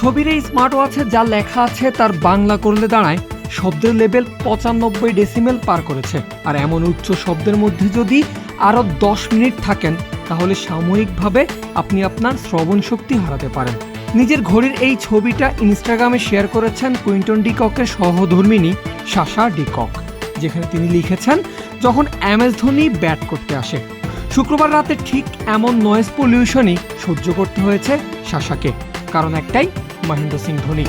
ছবির এই স্মার্ট ওয়াচে যা লেখা আছে তার বাংলা করলে দাঁড়ায়, শব্দের লেভেল পঁচানব্বই ডেসিমেল পার করেছে। আর এমন উচ্চ শব্দের মধ্যে যদি আরও দশ মিনিট থাকেন, তাহলে সাময়িকভাবে আপনি আপনার শ্রবণ শক্তি হারাতে পারেন। নিজের ঘড়ির এই ছবিটা ইনস্টাগ্রামে শেয়ার করেছেন কুইন্টন ডিককের সহধর্মিনী সাশা ডিকক যেখানে তিনি লিখেছেন, যখন এম এস ধোনি ব্যাট করতে আসে, শুক্রবার রাতে ঠিক এমন নয়েজ পলিউশনই সহ্য করতে হয়েছে সাশাকে কারণ একটাই মহেন্দ্র সিং ধোনি।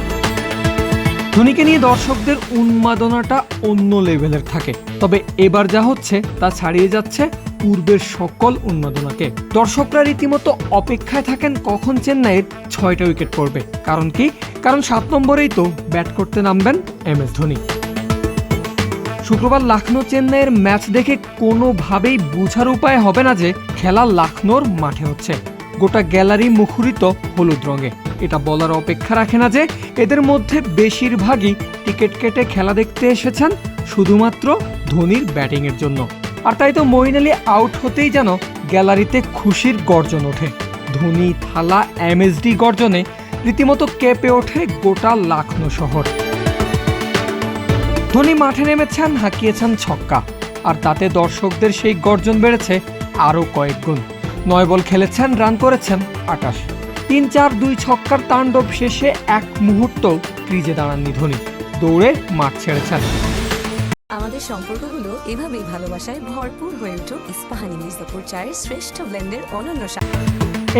ধোনিকে নিয়ে দর্শকদের উন্মাদনাটা অন্য লেভেলের থাকে। তবে এবার যা হচ্ছে, তা ছাড়িয়ে যাচ্ছে পূর্বের সকল উন্মাদনাকে। দর্শকরা রীতিমতো অপেক্ষায় থাকেন কখন চেন্নাইয়ের ছয়টা উইকেট পড়বে। কারণ কি? কারণ সাত নম্বরেই তো ব্যাট করতে নামবেন এম এস ধোনি। শুক্রবার লখনৌ চেন্নাইয়ের ম্যাচ দেখে কোনোভাবেই বোঝার উপায় হবে না যে খেলা লখনৌর মাঠে হচ্ছে। গোটা গ্যালারি মুখরিত হলুদ রঙে। এটা বলার অপেক্ষা রাখে না যে এদের মধ্যে বেশিরভাগই টিকিট কেটে খেলা দেখতে এসেছেন শুধুমাত্র ধোনির ব্যাটিংয়ের জন্য। আর তাই তো মঈন আলী আউট হতেই যেন গ্যালারিতে খুশির গর্জন ওঠে। ধোনি, থালা, এমএসডি গর্জনে রীতিমতো কেঁপে ওঠে গোটা লাখনো শহর। ধোনি মাঠে নেমেছেন, হাঁকিয়েছেন ছক্কা। আর তাতে দর্শকদের সেই গর্জন বেড়েছে আরও কয়েক গুণ। নয় বল খেলেছেন, রান করেছেন আটাশ। তিন চার দুই ছক্কার তাণ্ডব শেষে এক মুহূর্ত ক্রিজে দাঁড়াননি ধোনি। দৌড়ে মাঠ ছেড়েছেন আমাদের সম্পর্কগুলো এভাবেই ভালোবাসায় ভরপুর হয়ে উঠুক ইস্পাহানি মির্জাপুর চায়ের শ্রেষ্ঠ ব্লেন্ডের অনন্য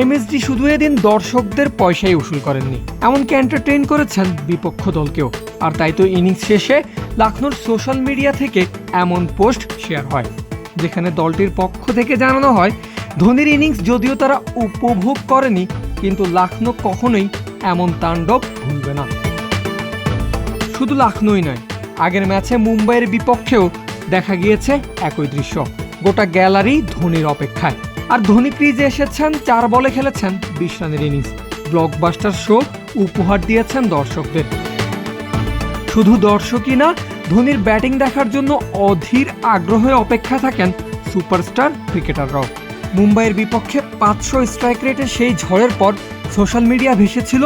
এমএসডি শুধু এদিন দর্শকদের পয়সাই উসুল করেননি এমনকি এন্টারটেইন করেছেন বিপক্ষ দলকেও। আর তাই তো ইনিংস শেষে লখনৌর সোশ্যাল মিডিয়া থেকে এমন পোস্ট শেয়ার হয় যেখানে দলটির পক্ষ থেকে জানানো হয় ধোনির ইনিংস যদিও তারা উপভোগ করেনি কিন্তু লখনৌ কখনোই এমন তাণ্ডব ভুলবে না। শুধু লখনৌই নয়, আগের ম্যাচে মুম্বাইয়ের বিপক্ষেও দেখা গিয়েছে একই দৃশ্য। গোটা গ্যালারি ধোনির অপেক্ষায়। আর ধোনি ক্রিজে এসেছেন, চার বলে খেলেছেন বিশ রানের ইনিংস। ব্লকবাস্টার শো উপহার দিয়েছেন দর্শকদের। শুধু দর্শকই না, ধোনির ব্যাটিং দেখার জন্য অধীর আগ্রহে অপেক্ষা থাকেন সুপারস্টার ক্রিকেটাররাও। মুম্বাইয়ের বিপক্ষে পাঁচশো স্ট্রাইক রেটের সেই ঝড়ের পর সোশ্যাল মিডিয়া ভেসেছিল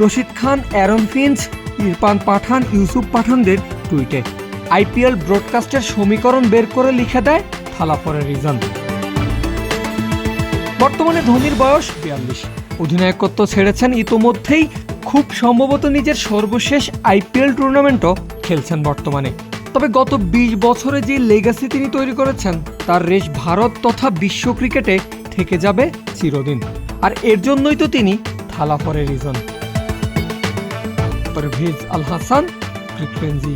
রশিদ খান, অ্যারন ফিঞ্চ, ইরফান পাঠান, ইউসুফ পাঠানদের টুইটে আইপিএল ব্রডকাস্টের সমীকরণ বের করে লিখে দেয় থালাপরের রিজন। বর্তমানে ধোনির বয়স বিয়াল্লিশ। অধিনায়কত্ব ছেড়েছেন ইতোমধ্যেই। খুব সম্ভবত নিজের সর্বশেষ আইপিএল টুর্নামেন্টও খেলছেন বর্তমানে। তবে গত ২০ বছরে যে লেগাসি তিনি তৈরি করেছেন, তার রেশ ভারত তথা বিশ্ব ক্রিকেটে থেকে যাবে চিরদিন। আর এর জন্যই তো তিনি Thala for reason. Parvez Al Hasan frequency